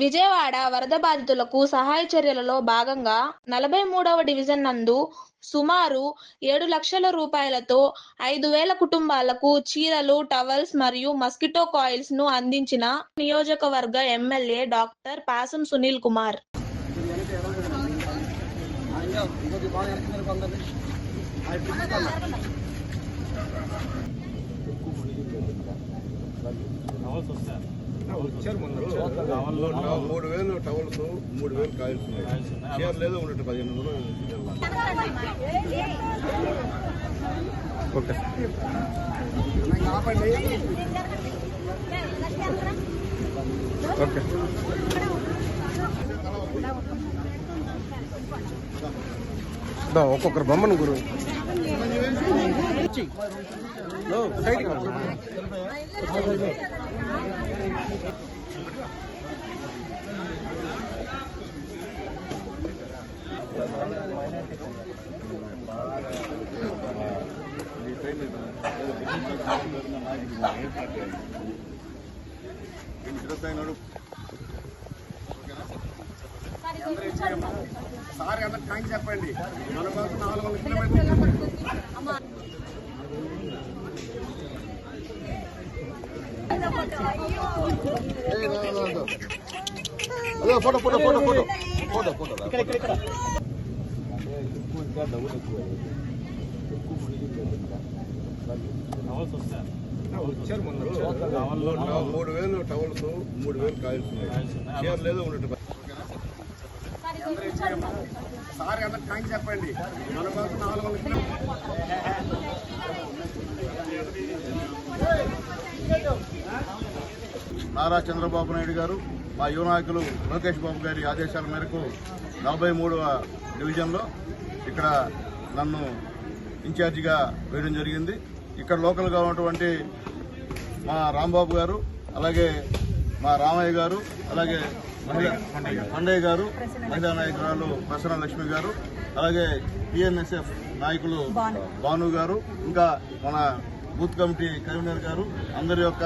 విజయవాడ వరద బాధితులకు సహాయ చర్యలలో భాగంగా నలభై మూడవ డివిజన్ నందు సుమారు ఏడు లక్షల రూపాయలతో ఐదు వేల కుటుంబాలకు చీరలు టవల్స్ మరియు మస్కిటో కాయిల్స్ను అందించిన నియోజకవర్గ ఎమ్మెల్యే డాక్టర్ పాసం సునీల్ కుమార్. మూడు వేలు టవల్స్ మూడు వేలు కాయల్స్ ఉన్నాయి. చీర లేదు ఉన్నట్టు పదిహేను వందలు ఓకే. ఒక్కొక్కరు బొమ్మను గురు. సైడ్కి రా. సార్ ఎంత థ్యాంక్స్ చెప్పండి. మన కోసం నాలుగు వందల కిలోమీటర్లు. అదే photo photo photo photo photo మూడు వేలు టవల్స్ మూడు వేలు కాయల్స్ ఉన్నాయి. లేదు ఉన్నట్టు సార్ ఎంత థ్యాంక్స్ చెప్పండి. మన కోసం నాలుగు నారా చంద్రబాబు నాయుడు గారు మా యువ నాయకులు లోకేష్ బాబు గారి ఆదేశాల మేరకు నలభై మూడవ డివిజన్లో ఇక్కడ నన్ను ఇన్ఛార్జిగా వేయడం జరిగింది. ఇక్కడ లోకల్గా ఉన్నటువంటి మా రాంబాబు గారు అలాగే మా రామయ్య గారు అలాగే పండయ్య గారు మహిళా నాయకురాలు ప్రసన్న లక్ష్మి గారు అలాగే పిఎన్ఎస్ఎఫ్ నాయకులు భాను గారు ఇంకా మన బూత్ కమిటీ కన్వీనర్ గారు అందరి యొక్క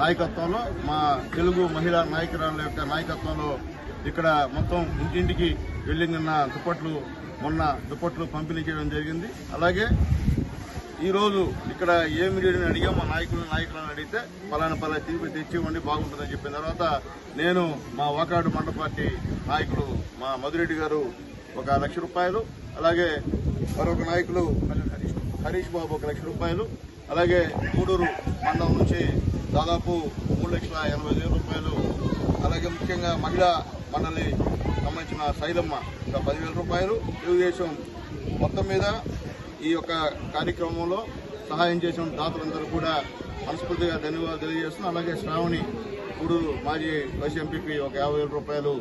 నాయకత్వంలో మా తెలుగు మహిళా నాయకురాల యొక్క నాయకత్వంలో ఇక్కడ మొత్తం ఇంటింటికి వెళ్ళి నిన్న దుప్పట్లు మొన్న దుప్పట్లు పంపిణీ చేయడం జరిగింది. అలాగే ఈరోజు ఇక్కడ ఏమి లేదని అడిగా మా నాయకులు నాయకులను అడిగితే పలానా పలా తీపి తెచ్చి ఇవ్వండి బాగుంటుందని చెప్పిన తర్వాత నేను మా వాకాడు మండల పార్టీ నాయకులు మా మధురెడ్డి గారు ఒక లక్ష రూపాయలు అలాగే మరొక నాయకులు హరీష్ బాబు ఒక లక్ష రూపాయలు అలాగే గూడూరు మండలం నుంచి దాదాపు మూడు లక్షల ఎనభై వేల రూపాయలు అలాగే ముఖ్యంగా మహిళా మండలి సంబంధించిన శైలమ్మ ఒక పదివేల రూపాయలు. తెలుగుదేశం మొత్తం మీద ఈ యొక్క కార్యక్రమంలో సహాయం చేసిన దాతలందరూ కూడా మనస్ఫూర్తిగా ధన్యవాదాలు తెలియజేస్తున్నాం. అలాగే శ్రావణి గూడూరు మాజీ వైస్ ఎంపీపీ ఒక యాభై వేల రూపాయలు.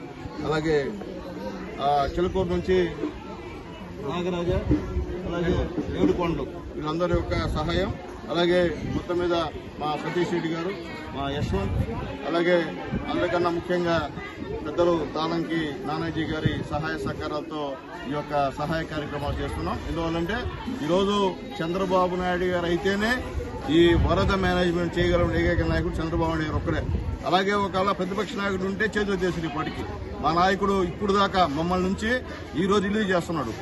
అలాగే చిలుకూరు చిలకూరు నుంచి నాగరాజ అలాగే ఏడుకొండలు. వీళ్ళందరి యొక్క సహాయం. అలాగే మొత్తం మీద మా సతీష్ రెడ్డి గారు మా యశ్వంత్ అలాగే అందరికన్నా ముఖ్యంగా పెద్దలు తాళంకి నానాజీ గారి సహాయ సహకారాలతో ఈ యొక్క సహాయ కార్యక్రమాలు చేస్తున్నాం. ఎందువల్లంటే ఈరోజు చంద్రబాబు నాయుడు గారు అయితేనే ఈ వరద మేనేజ్మెంట్ చేయగలం ఏకైక నాయకుడు చంద్రబాబు నాయుడు గారు ఒక్కరే. అలాగే ఒకవేళ ప్రతిపక్ష నాయకుడు ఉంటే చేతులు చేసింది ఇప్పటికి. మా నాయకుడు ఇప్పుడు దాకా మమ్మల్ని నుంచి ఈరోజు రిలీజ్ చేస్తున్నాడు.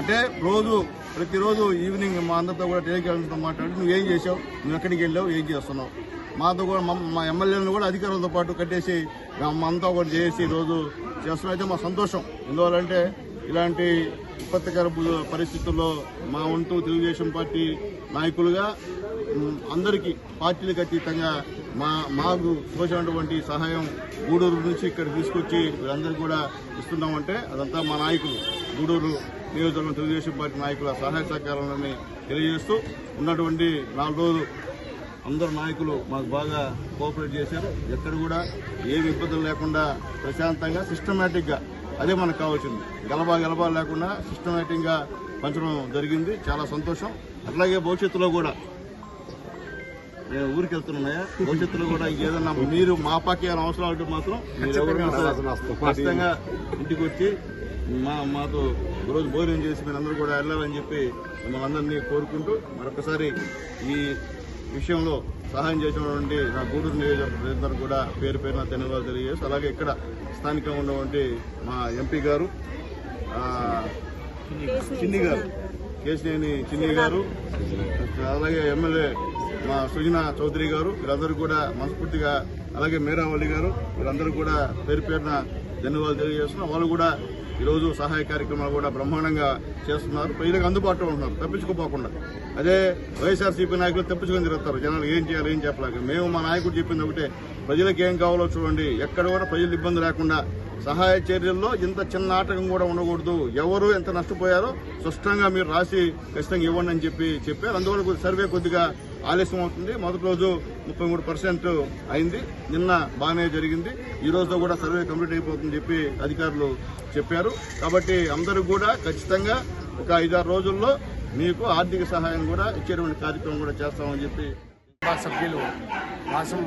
అంటే రోజు ప్రతిరోజు ఈవినింగ్ మా అందరితో కూడా టెలికాన్ఫరెన్స్ మాట్లాడి నువ్వు ఏం చేసావు? నువ్వు ఎక్కడికి వెళ్ళావు? ఏం చేస్తున్నావు? మాతో కూడా మా- ఎమ్మెల్యేలను కూడా అధికారులతో పాటు కట్టేసి మా అంతా కూడా చేసి రోజు చేస్తున్న. అయితే మా సంతోషం. ఎందువల్లంటే ఇలాంటి విపత్తికర పరిస్థితుల్లో మా వంతు తెలుగుదేశం పార్టీ నాయకులుగా అందరికీ పార్టీలకు అతీతంగా మా మాకు తోచినటువంటి సహాయం గూడూరు నుంచి ఇక్కడ తీసుకొచ్చి వీళ్ళందరికీ కూడా ఇస్తున్నామంటే అదంతా మా నాయకులు గూడూరు నియోజకవర్గం తెలుగుదేశం పార్టీ నాయకుల సహాయ సహకారాలని తెలియజేస్తూ ఉన్నటువంటి నాలుగు రోజులు అందరు నాయకులు మాకు బాగా కోఆపరేట్ చేశారు. ఎక్కడ కూడా ఏమి ఇబ్బందులు లేకుండా ప్రశాంతంగా సిస్టమేటిక్గా అదే మనకు కావాల్సింది. గలబా గలబా లేకుండా సిస్టమేటిక్గా పంచడం జరిగింది. చాలా సంతోషం. అట్లాగే భవిష్యత్తులో కూడా. నేను ఊరికి వెళ్తున్నాయా భవిష్యత్తులో కూడా ఇంకేదన్నా మీరు మా పాకి ఏమైనా అవసరం ఉంటే మాత్రం ఖచ్చితంగా ఇంటికి వచ్చి మా మాతో రోజు భోజనం చేసి మీరు అందరూ కూడా వెళ్ళాలని చెప్పి మిమ్మల్ని అందరినీ కోరుకుంటూ మరొకసారి ఈ విషయంలో సహాయం చేసినటువంటి నా గూడూరు నియోజకవర్గం కూడా పేరు పేరున ధన్యవాదాలు తెలియజేసి అలాగే ఇక్కడ స్థానికంగా ఉన్నటువంటి మా ఎంపీ గారు చిన్ని గారు కేసినేని చిన్ని గారు అలాగే ఎమ్మెల్యే మా సుజన చౌదరి గారు వీరందరూ కూడా మనస్ఫూర్తిగా అలాగే మేరావల్లి గారు వీరందరూ కూడా పేరు పేరున ధన్యవాదాలు తెలియజేస్తున్నాం. వాళ్ళు కూడా ఈరోజు సహాయ కార్యక్రమాలు కూడా బ్రహ్మాండంగా చేస్తున్నారు. ప్రజలకు అందుబాటులో ఉంటున్నారు. తప్పించుకోపోకుండా. అదే వైఎస్ఆర్సీపీ నాయకులు తప్పించుకొని తిరుగుతారు. జనాలు ఏం చేయాలి ఏం చెప్పలేక. మేము మా నాయకుడు చెప్పింది ఒకటే. ప్రజలకు ఏం కావాలో చూడండి. ఎక్కడ కూడా ప్రజలు ఇబ్బంది లేకుండా సహాయ చర్యల్లో ఇంత చిన్న ఆటకం కూడా ఉండకూడదు. ఎవరు ఎంత నష్టపోయారో స్పష్టంగా మీరు రాసి ఖచ్చితంగా ఇవ్వండి అని చెప్పి చెప్పారు. అందువల్ల సర్వే కొద్దిగా ఆలస్యం అవుతుంది. మొదటి రోజు ముప్పై మూడు పర్సెంట్ అయింది. నిన్న బాగానే జరిగింది. ఈ రోజుతో కూడా సర్వే కంప్లీట్ అయిపోతుందని చెప్పి అధికారులు చెప్పారు. కాబట్టి అందరూ కూడా ఖచ్చితంగా ఒక ఐదారు రోజుల్లో మీకు ఆర్థిక సహాయం కూడా ఇచ్చేటువంటి కార్యక్రమం కూడా చేస్తామని చెప్పి సభ్యులు వాసం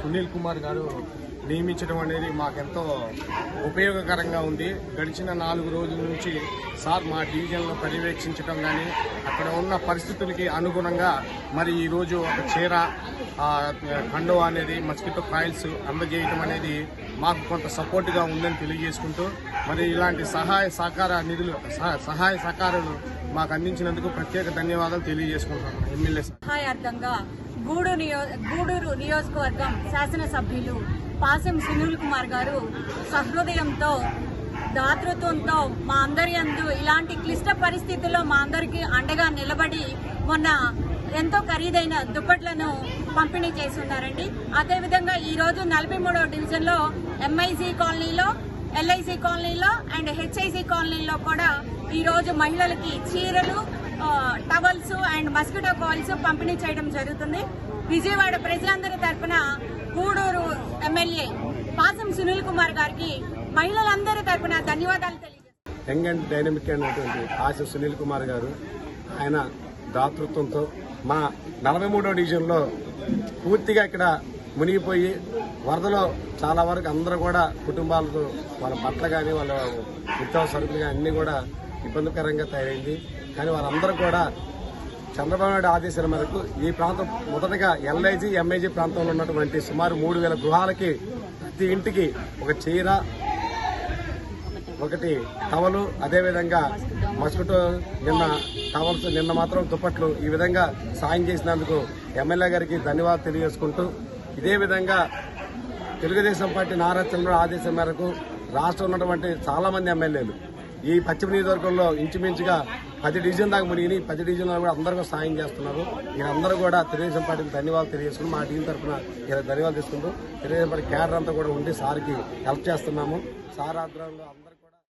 సునీల్ కుమార్ గారు నియమించడం అనేది మాకెంతో ఉపయోగకరంగా ఉంది. గడిచిన నాలుగు రోజుల నుంచి సార్ మా డివిజన్లో పర్యవేక్షించడం కానీ అక్కడ ఉన్న పరిస్థితులకి అనుగుణంగా మరి ఈరోజు ఒక చీర కండువ కండో అనేది మస్కిటో కాయిల్స్ అందజేయడం అనేది మాకు కొంత సపోర్ట్గా ఉందని తెలియజేసుకుంటూ మరి ఇలాంటి సహాయ సహకార నిధులు సహాయ సహకారాలు మాకు అందించినందుకు ప్రత్యేక ధన్యవాదాలు తెలియజేసుకుంటున్నాను ఎమ్మెల్యే సహాయార్థంగా గూడూరు నియో గూడూరు నియోజకవర్గం శాసనసభ్యులు పాసం సునీల్ కుమార్ గారు సహృదయంతో దాతృత్వంతో మా అందరి అందు ఇలాంటి క్లిష్ట పరిస్థితుల్లో మా అందరికీ అండగా నిలబడి మొన్న ఎంతో ఖరీదైన దుప్పట్లను పంపిణీ చేస్తున్నారండి. అదేవిధంగా ఈరోజు నలభై మూడవ డివిజన్లో ఎంఐసి కాలనీలో ఎల్ఐసి కాలనీలో అండ్ హెచ్ఐసి కాలనీలో కూడా ఈరోజు మహిళలకి చీరలు టవల్స్ అండ్ మస్కిటో కాయిల్స్ పంపిణీ చేయడం జరుగుతుంది. విజయవాడ ప్రజలందరి తరపున గూడూరు ఎమ్మెల్యే పాసం సునీల్ కుమార్ గారికి మహిళలందరి తరపున ధన్యవాదాలు తెలియజేస్తున్నాను. యంగ్ అండ్ డైనమిక్ అయినటువంటి ఆశ సునీల్ కుమార్ గారు ఆయన దాతృత్వంతో మా నలభై మూడో డివిజన్లో పూర్తిగా ఇక్కడ మునిగిపోయి వరదలో చాలా వరకు అందరూ కూడా కుటుంబాలతో వాళ్ళ బట్టలు కానీ వాళ్ళ నిత్యావసర సరుకులు కానీ అన్నీ కూడా ఇబ్బందికరంగా తయారైంది. కానీ వాళ్ళందరూ కూడా చంద్రబాబు నాయుడు ఆదేశాల మేరకు ఈ ప్రాంతం మొదటగా ఎల్ఐజీ ఎంఐజీ ప్రాంతంలో ఉన్నటువంటి సుమారు మూడు వేల గృహాలకి ప్రతి ఇంటికి ఒక చీర ఒకటి టవలు అదేవిధంగా మస్కిటో నిన్న టవల్స్ నిన్న మాత్రం దుప్పట్లు ఈ విధంగా సాయం చేసినందుకు ఎమ్మెల్యే గారికి ధన్యవాదాలు తెలియజేసుకుంటూ ఇదే విధంగా తెలుగుదేశం పార్టీ నారా చంద్రబాబు ఆదేశం మేరకు రాష్ట్రంలో ఉన్నటువంటి చాలామంది ఎమ్మెల్యేలు ఈ పశ్చిమ నియోజకవర్గంలో ఇంచుమించుగా పది డివిజన్ దాకా మునిగిని పది డివిజన్లో కూడా అందరికీ సాయం చేస్తున్నారు. మీరందరూ కూడా తెలుగుదేశం పార్టీకి ధన్యవాదాలు తెలియజేసుకుని మా టీం తరఫున ధన్యవాదాలు తీసుకుంటూ తెలుగుదేశం పార్టీ క్యాడర్ అంతా కూడా ఉండి సార్కి హెల్ప్ చేస్తున్నాము. సార్ ఆధ్వర్యంలో అందరూ